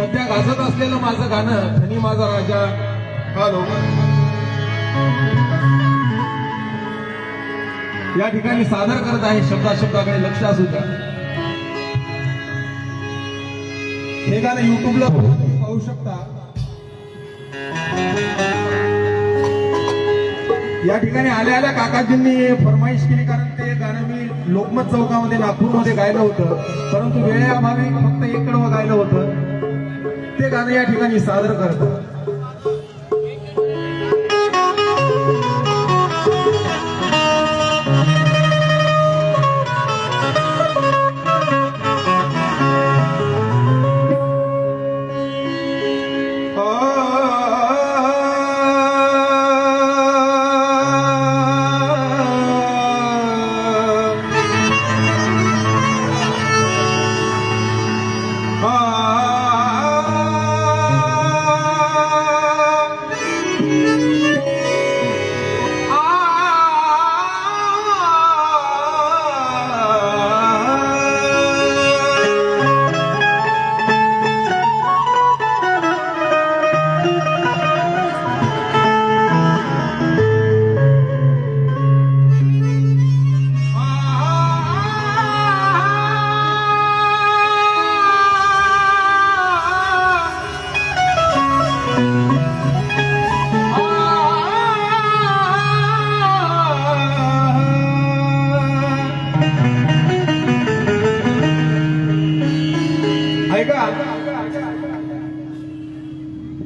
सध्या गाजत असलेलं माझं गाणं धनी माझा राजा हॅलो या ठिकाणी सादर करत आहे शब्दा शब्दाकडे लक्ष असू द्या. हे गाणं युट्यूबला पाहू शकता. या ठिकाणी आल्या आल्या काकाजींनी फरमाईश केली कारण ते गाणं मी लोकमत चौकामध्ये नागपूरमध्ये गायलं होतं. परंतु वेळेअभावी फक्त एक कडवं गायलं होतं. ते गाणं या ठिकाणी सादर करतो.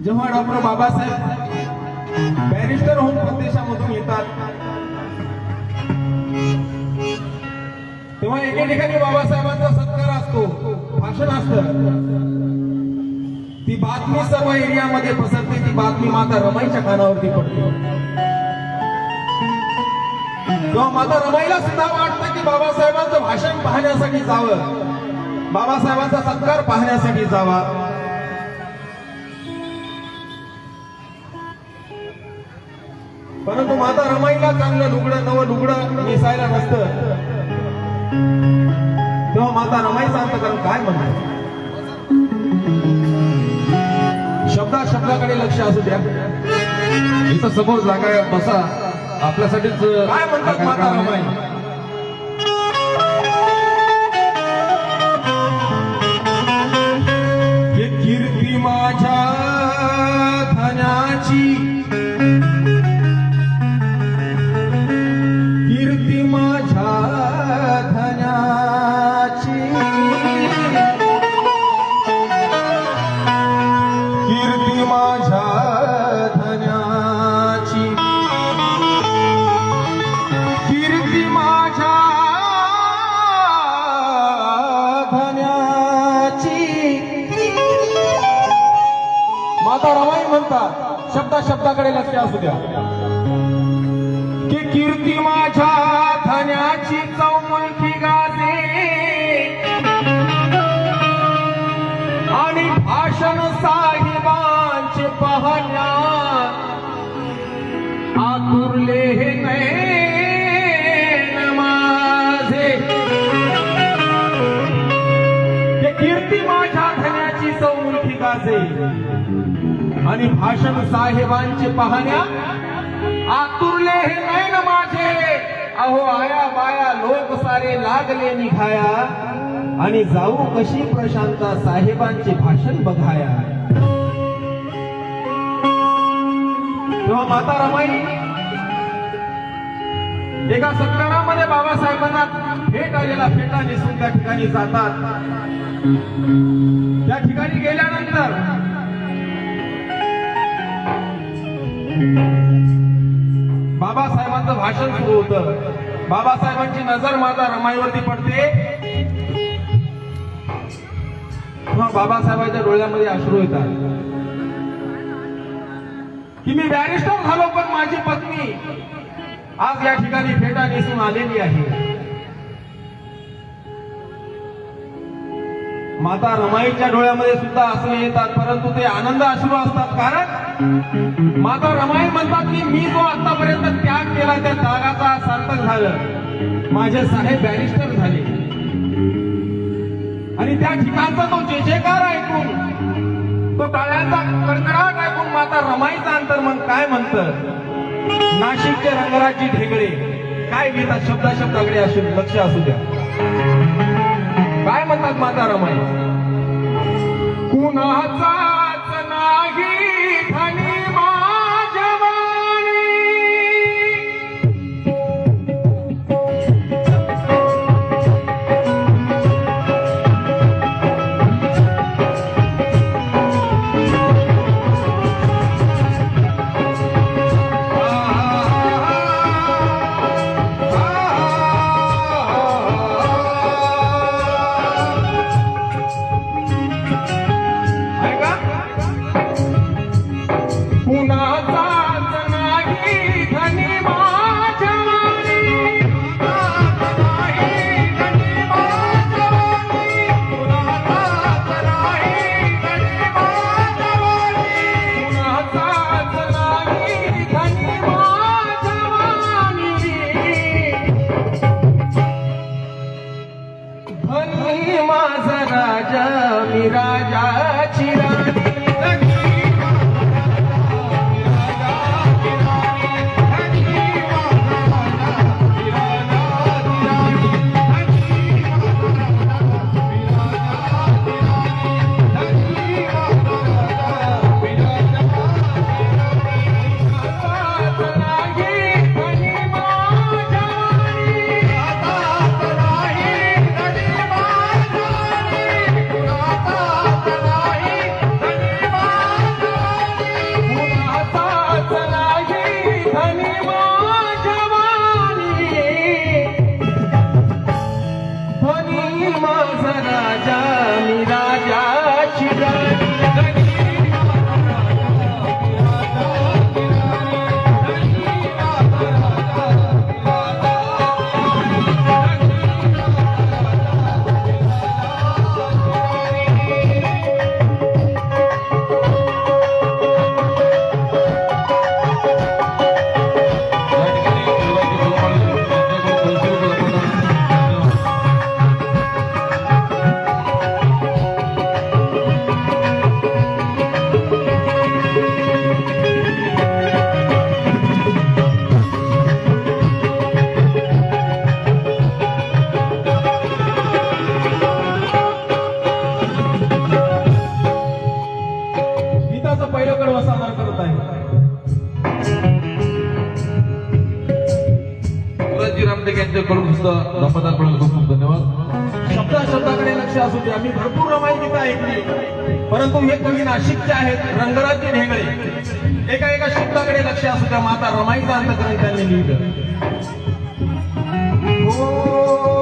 जेव्हा डॉक्टर बाबासाहेब बॅरिस्टर होऊन प्रदेशामधून येतात तेव्हा एके ठिकाणी बाबासाहेबांचा सत्कार असतो भाषण असत. ती बातमी सर्व एरियामध्ये पसरते ती बातमी माता रमाईच्या कानावरती पडते. तेव्हा माता रमाईला सुद्धा वाटतं की बाबासाहेबांचं भाषण पाहण्यासाठी जावं बाबासाहेबांचा सत्कार पाहण्यासाठी जावा. परंतु माता रमाईला चांगलं लुगडं नवं लुगडं नेसायला नसतं. तेव्हा माता रमाईचं अंतकरण काय म्हणतात शब्दा शब्दाकडे लक्ष असू द्या. इथं समोर जागा बसा. आपल्यासाठीच काय म्हणतात माता रमाई? आणि भाषण साहेबांचे पाहण्या. आतुरले हे नयन माझे. अहो आया बाया लोक सारे लागले निघाया. आणि जाऊ कशी प्रशांता साहेबांचे भाषण बघाया. तेव्हा माता रमाई एका सत्कारामध्ये बाबासाहेबांना भेट आलेला फेटा नेसून त्या ठिकाणी जातात. त्या ठिकाणी गेल्यानंतर बाबासाहेबांचं भाषण सुरू होतं. बाबासाहेबांची नजर माझा रमाईवरती पडते. बाबासाहेबांच्या डोळ्यामध्ये अश्रू येतात. की मी बॅरिस्टर झालो पण माझी पत्नी आज या ठिकाणी फेटा नेसून आलेली आहे. माता रमाईच्या डोळ्यामध्ये सुद्धा असं येतात परंतु ते आनंद अश्रू असतात. कारण माता रमाई म्हणतात की मी जो आतापर्यंत त्याग केला त्या त्यागाचा सार्थक झालं. माझे साहेब बॅरिस्टर झाले. आणि त्या ठिकाणचा तो जेजेकार ऐकून तो टाळ्यांचा कडकडाट ऐकून माता रमाईचं अंतर्मन काय म्हणतं? नाशिकचे रंगराजी ढेगळे काय घेतात शब्दाशब्दाकडे असू लक्ष असू द्या. म्हणतात म्हातारमाई कुणाचा मी राजाची पक्ष असू द्या मी भरपूर रमाई गीता ऐकली. परंतु हे कवी नाशिकचे आहेत रंगराजे ढेंगळे. एका एका शब्दाकडे लक्ष असू द्या माता रमाईचा अंतकरण त्यांनी लिहिलं. हो.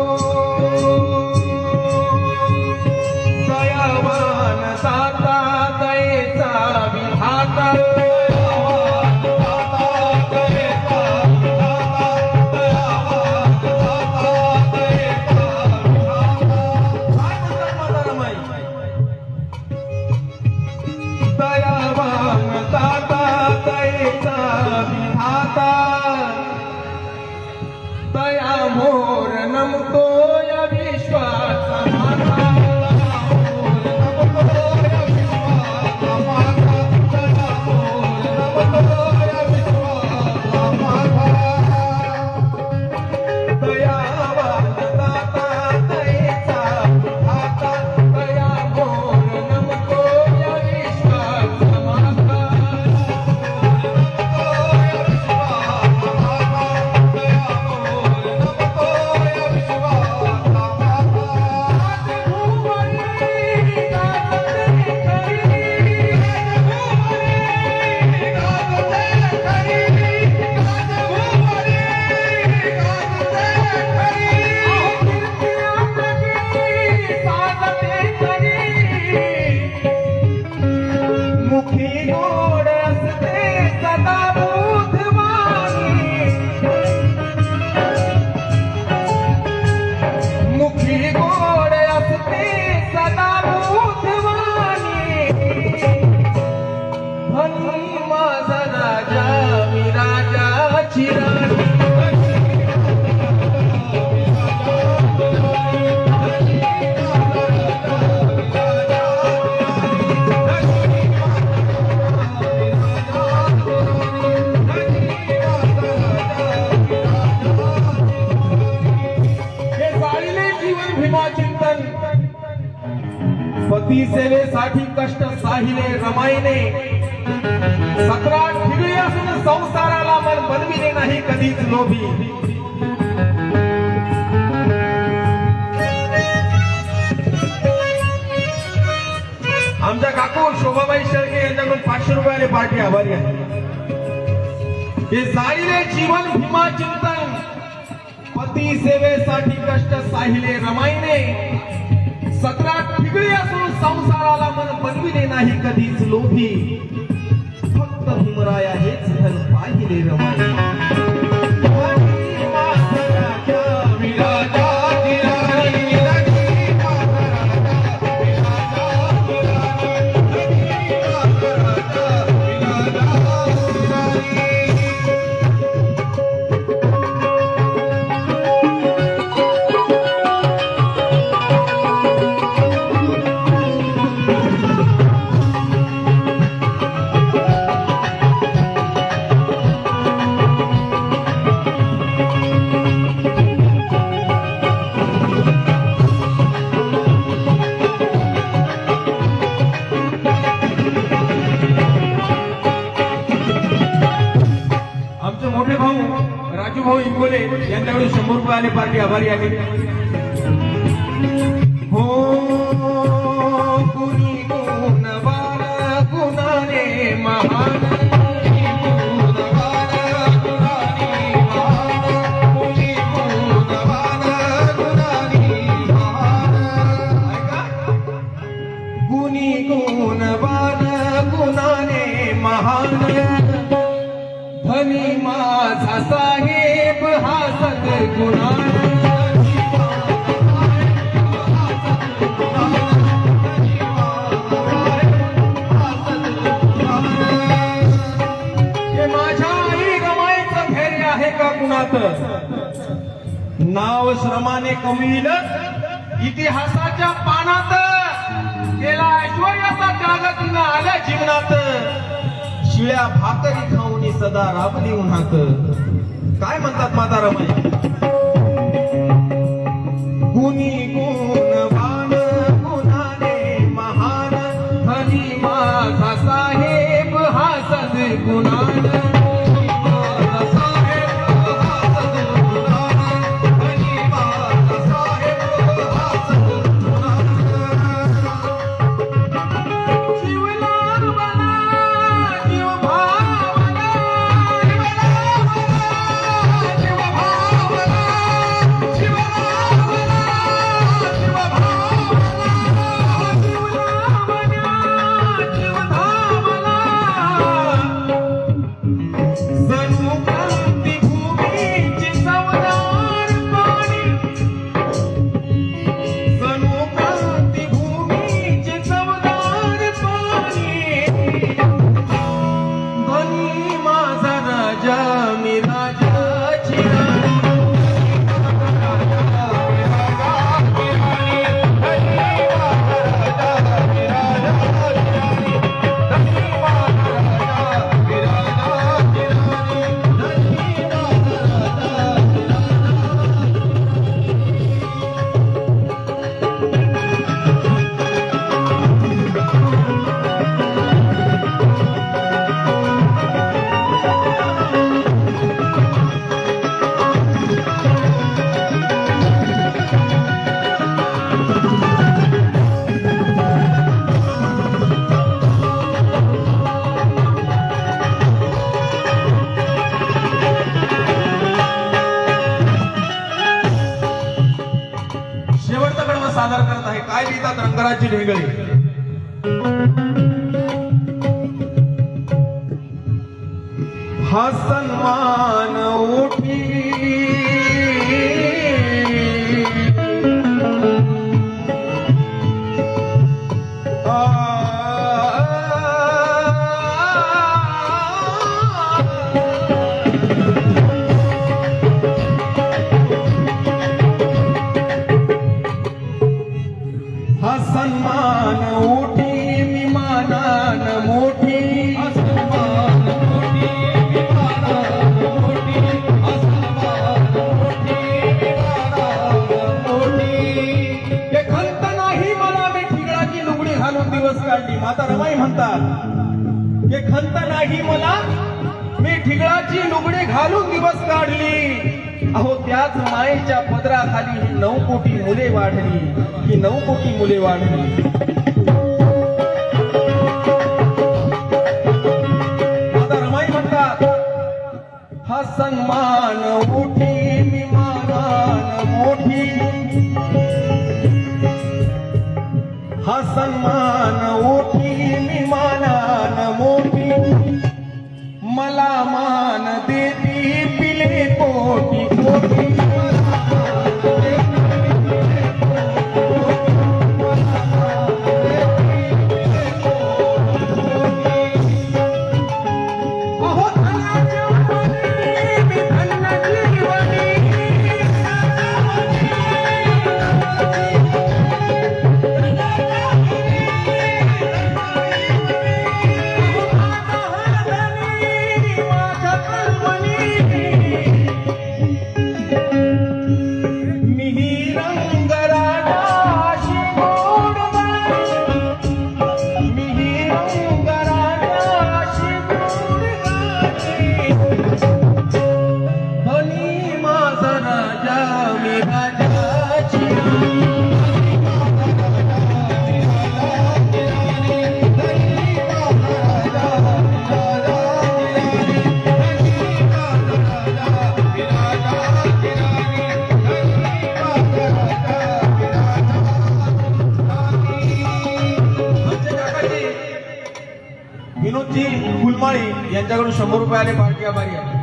মাতা पती सेवेसाठी कष्ट साहिले रमाईने. सतरा ठिगळी असून संसाराला मन बनविले नाही कधीच लोभी. आमच्या काकू शोभाबाई शेळके यांच्याकडून पाचशे रुपयाने पार्टी आभारी आहे हे जाळीले जीवन भीमा चिंतन. पती सेवेसाठी कष्ट साहिले रमाईने. सतरा वेगळी असून संसाराला मन बनविले नाही कधीच लोभी. फक्त भीमराया हेच धन पाहिले रम राजू यांच्याकडून शंभर रुपये आले पार्टी आभारी आहे. हो कुणी गुणवान गुणाने महान श्रमाने कमील. इतिहासाच्या पानात गेला ऐश्वर्याचा त्याग तिनं आल्या जीवनात. शिळ्या भाकरी खाऊन सदा राबली उन्हात. काय म्हणतात माता रमाई गुणी गुणवान மாற்றினீர்கள் घालून दिवस काढली. अहो त्याच मायेच्या पदराखाली ही नऊ कोटी मुले वाढली. ही नऊ कोटी मुले वाढली. आता रमाई म्हणतात हा सन्मान उठी विमानान मोठी. हा सन्मान फुलमाळी यांच्याकडून शंभर रुपये आले पार्टी आभारी आहे.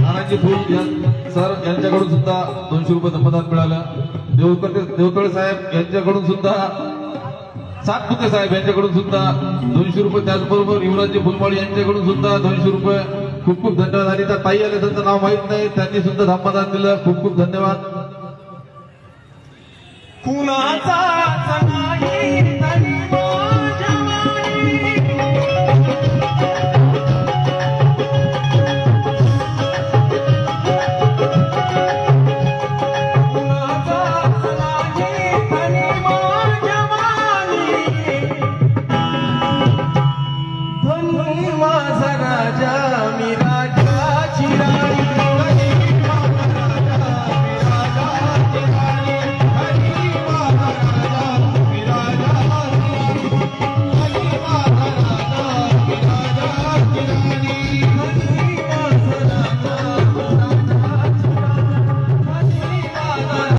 नानाजी फुल सर यांच्याकडून सुद्धा दोनशे रुपये धर्मदान मिळालं. देवकटे देवतळे साहेब यांच्याकडून सुद्धा सातपुते साहेब यांच्याकडून सुद्धा दोनशे रुपये त्याचबरोबर युवराजजी फुलमाळी यांच्याकडून सुद्धा दोनशे रुपये. खूप खूप धन्यवाद. आणि त्या ताई आले त्यांचं नाव माहीत नाही. त्यांनी सुद्धा धर्मदान दिलं. खूप खूप धन्यवाद. कुणाचा